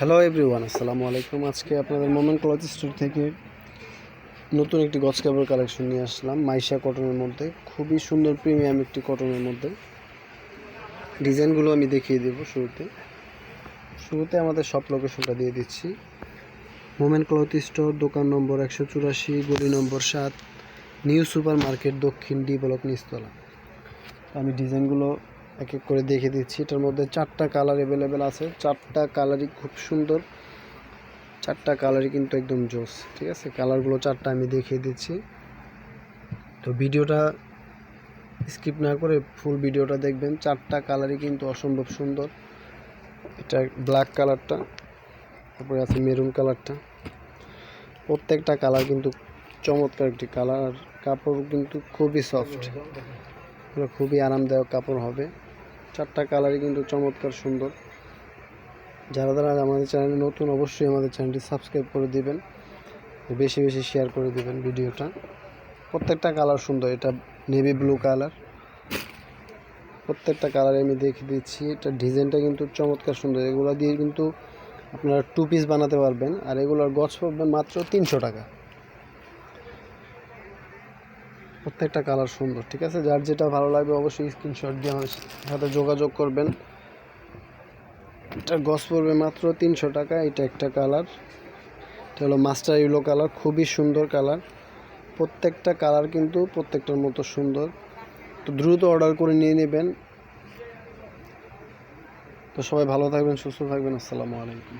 Hello everyone আসসালামু আলাইকুম। আজকে আপনাদের মোমেন্ট ক্লথ স্টোর থেকে নতুন একটি গজ কাপড় কালেকশন নিয়ে আসলাম, মাইশা কটনের মধ্যে। খুবই সুন্দর প্রিমিয়াম একটি কটনের মধ্যে। ডিজাইনগুলো আমি দেখিয়ে দেব শুরুতে। শুরুতে আমাদের সব লোকেশনটা দিয়ে দিচ্ছি। মোমেন ক্লথ স্টোর দোকান নম্বর একশো চুরাশি, গলি নম্বর সাত নিউ সুপার মার্কেট দক্ষিণ ডি ব্লক নিচতলা। আমি ডিজাইনগুলো এক এক করে দেখে দিচ্ছি। এটার মধ্যে চারটা কালার অ্যাভেলেবেল আছে। চারটা কালারই খুব সুন্দর। চারটা কালারই কিন্তু একদম জোস, ঠিক আছে? কালারগুলো চারটা আমি দেখিয়ে দিচ্ছি। তো ভিডিওটা স্কিপ না করে ফুল ভিডিওটা দেখবেন। চারটা কালারই কিন্তু অসম্ভব সুন্দর। এটা ব্ল্যাক কালারটা তারপরে আছে মেরুন কালারটা প্রত্যেকটা কালার কিন্তু চমৎকার একটি কালার কাপড় কিন্তু খুবই সফট খুবই আরামদায়ক কাপড় হবে। চারটা কালারই কিন্তু চমৎকার সুন্দর। যারা যারা আমাদের চ্যানেলে নতুন, অবশ্যই আমাদের চ্যানেলটি সাবস্ক্রাইব করে দিবেন। বেশি বেশি শেয়ার করে দিবেন ভিডিওটা। প্রত্যেকটা কালার সুন্দর, এটা নেভি ব্লু কালার প্রত্যেকটা কালার আমি দেখে দিচ্ছি, এটা ডিজাইনটা কিন্তু চমৎকার সুন্দর। এগুলো দিয়ে কিন্তু আপনারা টু পিস বানাতে পারবেন। আর এগুলোর গছ পড়বেন মাত্র তিনশো টাকা। প্রত্যেকটা কালার সুন্দর, ঠিক আছে? যার যেটা ভালো লাগবে অবশ্যই স্ক্রিনশট দিয়ে আমার সাথে যোগাযোগ করবেন। এটা গস পড়বে মাত্র তিনশো টাকা, এটা একটা কালার। এটা হলো মাস্টার ইউলো কালার, খুবই সুন্দর কালার। প্রত্যেকটা কালার কিন্তু প্রত্যেকটার মতো সুন্দর। তো দ্রুত অর্ডার করে নিয়ে নেবেন। তো সবাই ভালো থাকবেন, সুস্থ থাকবেন, আসসালামু আলাইকুম।